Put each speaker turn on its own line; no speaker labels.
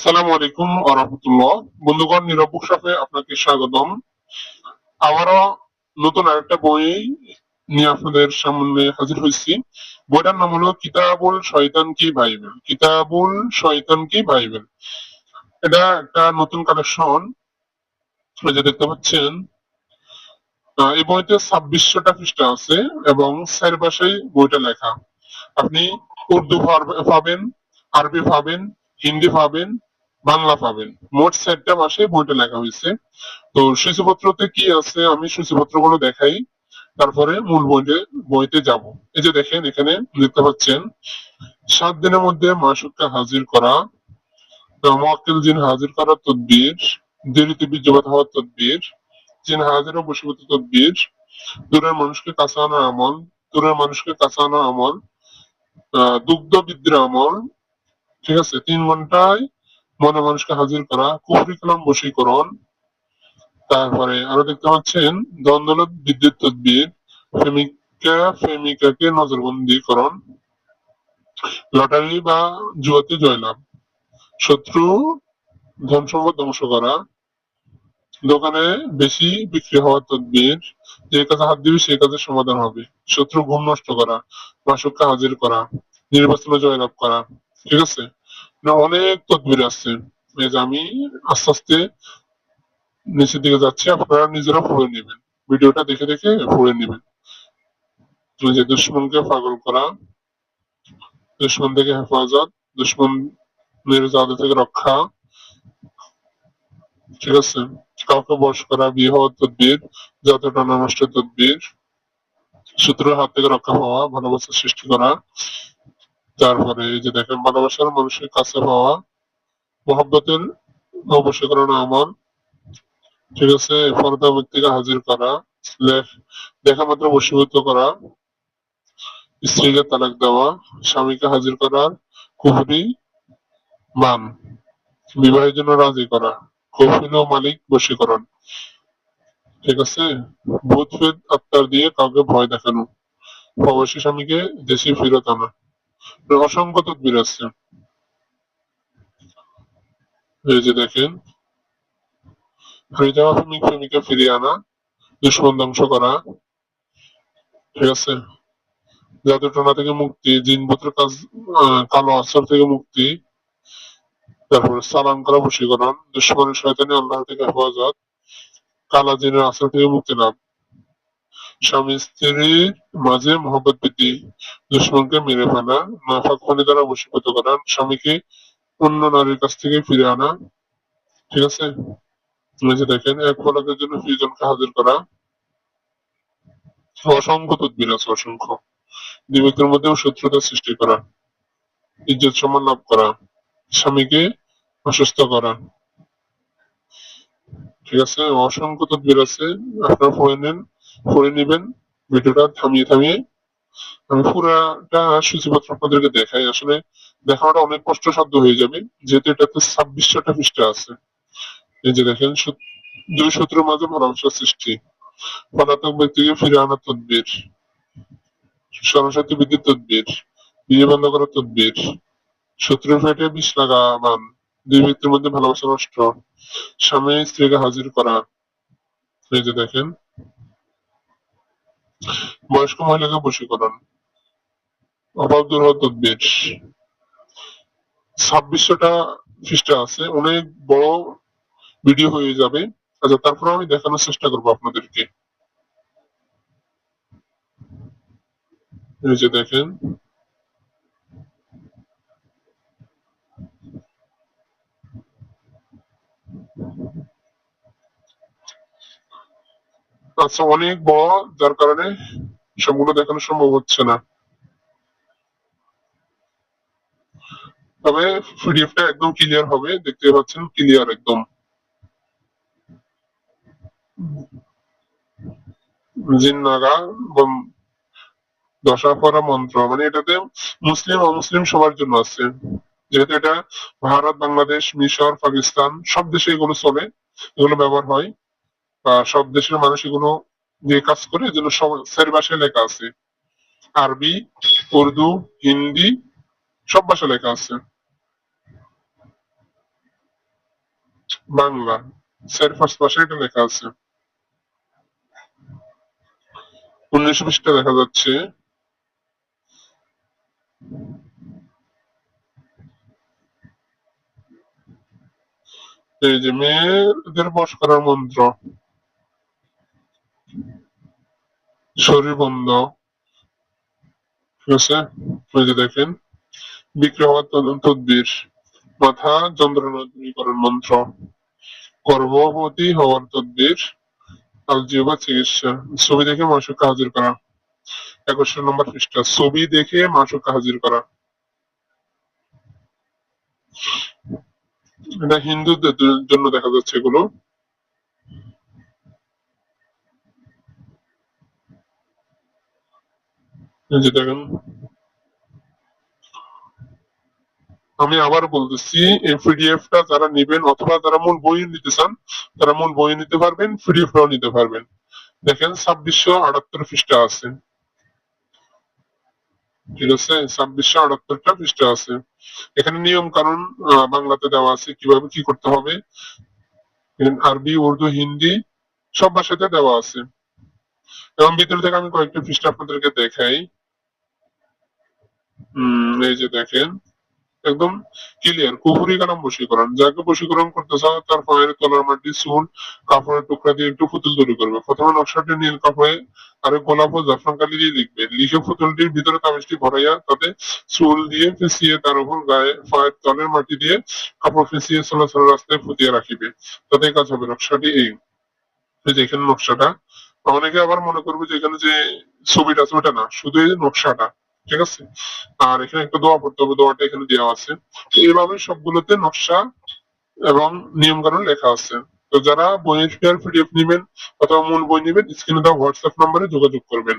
আসসালামু আলাইকুম আরহামতুল্লাহ বন্ধুগণ আপনাকে স্বাগতম। আবারও নতুন আরেকটা বই নিয়ে আপনাদের সামনে হাজির হয়েছি। বইটার নাম হলো কিতাবুল শয়তান কি বাইবেল? কিতাবুল শয়তান কি বাইবেল? এটা একটা নতুন কালেকশন। যে দেখতে পাচ্ছেন এই বইতে ছাব্বিশশোটা পৃষ্ঠা আছে এবং চার বইটা লেখা। আপনি উর্দু পাবেন আরবি পাবেন হিন্দি পাবেন বাংলা পাবেন। মোট চারটা মাসে বইটা লেখা হয়েছে। তো সূচিপত্রতে কি আছে আমি সূচিপত্রগুলো দেখাই। তারপরে মূল বইতে বইতে যাব। এই যে দেখেন, এখানে দেখতে পাচ্ছেন, সাত দিনের মধ্যে মাসুককে হাজির করা মোয়াক্কেল জিন হাজির করার তদবির দেরিতে বীর্যপাত হওয়ার তদবির জিন হাজির ও বসীভূত তদবির, দূরের মানুষকে কাছে আনার আমল, দূরের মানুষকে কাছে আনার আমল দুগ্ধ বিদ্রা আমল, ঠিক আছে, তিন ঘন্টায় মনে মানুষকে হাজির করা, কুফরি কালাম বশীকরণ। তারপরে আরও দেখতে পাচ্ছেন দ্বন্দ্বলত বিদ্যুৎ তদবির প্রেমিকা প্রেমিকাকে নজরবন্দি করণ লটারি বা জুয়াতে জয়লাভ, শত্রু ধন ধ্বংস করা, দোকানে বেশি বিক্রি হওয়ার তদবির, যে কাজে হাত দিবে সেই কাজের সমাধান হবে, শত্রু ঘুম নষ্ট করা মাসুককে হাজির করা, নির্বাচনে জয়লাভ করা, ঠিক আছে? না, অনেক তদবির আছে। যে আমি আস্তে আস্তে নিচের দিকে যাচ্ছি, আপনারা নিজেরা পড়ে নেবেন। ভিডিওটা দেখে দেখে পড়ে নেবেন। যে দুশ্মনকে পাগল করা, দুশ্মন থেকে হেফাজত দুশ্মনের জাদু থেকে রক্ষা, ঠিক আছে? কাউকে বশ করা, বিয়ে হওয়ার তদবির জাত টানা নষ্টের তদবির, শত্রুর হাত থেকে রক্ষা পাওয়া ভালোবাসা সৃষ্টি করা তারপরে এই যে দেখেন, ভালোবাসার মানুষের কাছে পাওয়া মহব্বতের অবশ্যকরণ আমল ঠিক আছে ফরদা ব্যক্তিকে হাজির করা দেখা মাত্র বশীভূত করা, স্ত্রীকে তালাক দেওয়া, স্বামীকে হাজির করার কুহুরি মান, বিবাহের জন্য রাজি করা কফিল ও মালিক বশীকরণ। ঠিক আছে ভূত ফেদ আত্মার দিয়ে কাউকে ভয় দেখানো প্রবাসী স্বামীকে দেশে ফেরত আনা। অসংখ্য তদবির আছে। এই যে দেখেন যাওয়া প্রেমিক ফিরিয়ে আনা, দুশ্মন ধ্বংস করা, ঠিক আছে? জাদুটনা থেকে মুক্তি জিনপত্র কাজ কালো আসর থেকে মুক্তি, তারপরে সালাম করা, বশীকরণ, দুশ্মনের শয়তানি, আল্লাহ থেকে হেফাজত, কালা জিনের আসর থেকে মুক্তি লাভ। স্বামী স্ত্রীর মাঝে মহব্বত বৃদ্ধি দুশ্মনকে মেরে ফেলা নাফাক খনি দ্বারা বশীভূত করা, স্বামীকে অন্য নারীর কাছ থেকে ফিরে আনা। ঠিক আছে? দেখেন, এক পলকের জন্য প্রিয়জনকে হাজির করা। অসংখ্য তদ্বির আছে, অসংখ্য। দুই মধ্যেও শত্রুতা সৃষ্টি করা, ইজ্জত সম্মান লাভ করা, স্বামীকে অসুস্থ করা। ঠিক আছে? অসংখ্য তদ্বির আছে, আপনার পড়ে নেন। পড়ে নেবেন, ভিডিওটা থামিয়ে থামিয়ে। আমি পুরাটা সূচিপত্র আপনাদেরকে দেখাই। আসলে দেখানোটা অনেক কষ্টসাধ্য হয়ে যাবে, যেহেতু এটাতে ছাব্বিশশোটা পৃষ্ঠা আছে। এই যে দেখেন দুই শত্রুর মাঝে ভালোবাসার সৃষ্টি। পলাতক ব্যক্তিকে ফিরে আনার তদ্বির। সরস্বতী বিদ্যুৎ তদ্বির। বিয়ে বন্ধ করার তদ্বির। শত্রুর পেটে বিষ লাগা দুই ব্যক্তির মধ্যে ভালোবাসা নষ্ট। স্বামী স্ত্রীকে হাজির করা। এই যে দেখেন বয়স্ক মহিলাকে বশীকরণ। অভাব দূর হওয়ার তদ্বির ছাব্বিশশোটা পৃষ্ঠা আছে। অনেক বড় ভিডিও হয়ে যাবে। আচ্ছা তারপর আমি দেখানোর চেষ্টা করব আপনাদেরকে। এই যে দেখেন। আচ্ছা অনেক বড়, যার কারণে সবগুলো দেখানো সম্ভব হচ্ছে না। তবে পিডিএফটা একদম ক্লিয়ার হবে, দেখতে পাচ্ছেন ক্লিয়ার একদম। মন্ত্র মানে এটাতে মুসলিম, অমুসলিম সবার জন্য আছে। যেহেতু এটা ভারত, বাংলাদেশ, মিশর, পাকিস্তান, সব দেশে এগুলো চলে, এগুলো ব্যবহার হয়। সব দেশের মানুষ এগুলো দিয়ে কাজ করে, এজন্য সব ভাষায় লেখা আছে। আরবি, উর্দু, হিন্দি, সব ভাষা লেখা আছে। বাংলা, স্যার ফার্স্ট পাশে এটা লেখা আছে। উনিশ পৃষ্ঠা দেখা যাচ্ছে। এই যে মেয়েদের বস করার মন্ত্র। শরীর বন্ধ। ঠিক আছে? যে দেখেন বিক্রি হওয়ার তদ- মাথা যন্ত্রণা দূরীকরণ মন্ত্র। গর্ভবতী হওয়ার তদবির। আলজিওবা চিকিৎসা। ছবি দেখে মাসুকে হাজির করা। একুশশো নম্বর পৃষ্ঠা। ছবি দেখে মাসুকে হাজির করা। এটা হিন্দুদের জন্য দেখা যাচ্ছে এগুলো এই যে দেখেন আমি আবার বলতেছি এই পিডিএফ টা যারা নেবেন অথবা যারা মূল বই নিতে চান তারা মূল বই নিতে পারবেন পিডিএফ টাও নিতে পারবেন। দেখেন ছাব্বিশশো আটাত্তর পৃষ্ঠা আছে। ঠিক আছে? ছাব্বিশশো আটাত্তরটা পৃষ্ঠা আছে। এখানে নিয়ম আহ, বাংলাতে দেওয়া আছে কীভাবে কি করতে হবে। আরবি উর্দু হিন্দি সব ভাষাতে দেওয়া আছে। এবং ভিতর থেকে আমি কয়েকটা পৃষ্ঠা আপনাদেরকে দেখাই। এই যে দেখেন, একদম ক্লিয়ার কুহুরি কালাম বশীকরণ, যাকে বশীকরণ করতে চাও, তার পায়ের তলার মাটি, চুল, কাপড়ের টুকরা দিয়ে একটু পুতুল তৈরি করবে। প্রথমে নকশাটি নীল কাপড়ে আর গোলাপ ও জাফরান কালি দিয়ে লিখবে। লিখে পুতুলটির ভিতরে তাবিজটি ভরাইয়া তাতে চুল দিয়ে ফেঁসিয়ে তার উপর গায়ে পায়ের তলের মাটি দিয়ে কাপড় ফেঁসিয়ে চলাচল রাস্তায় ফুটিয়ে রাখিবে। তাতে কাজ হবে নকশাটি এই। এখানে নকশাটা, অনেকে আবার মনে করবে যে এখানে যে ছবিটা আছে ওটা না, শুধু এই নকশাটা। ঠিক আছে? আর এখানে একটা দোয়া পড়তে হবে, দোয়াটা এখানে দেওয়া আছে। তো এইভাবে সবগুলোতে নকশা এবং নিয়ম কানুন লেখা আছে। তো যারা বইয়ের পিডিএফ নেবেন অথবা মূল বই নেবেন, স্ক্রিনে দেওয়া হোয়াটসঅ্যাপ নম্বরে যোগাযোগ করবেন।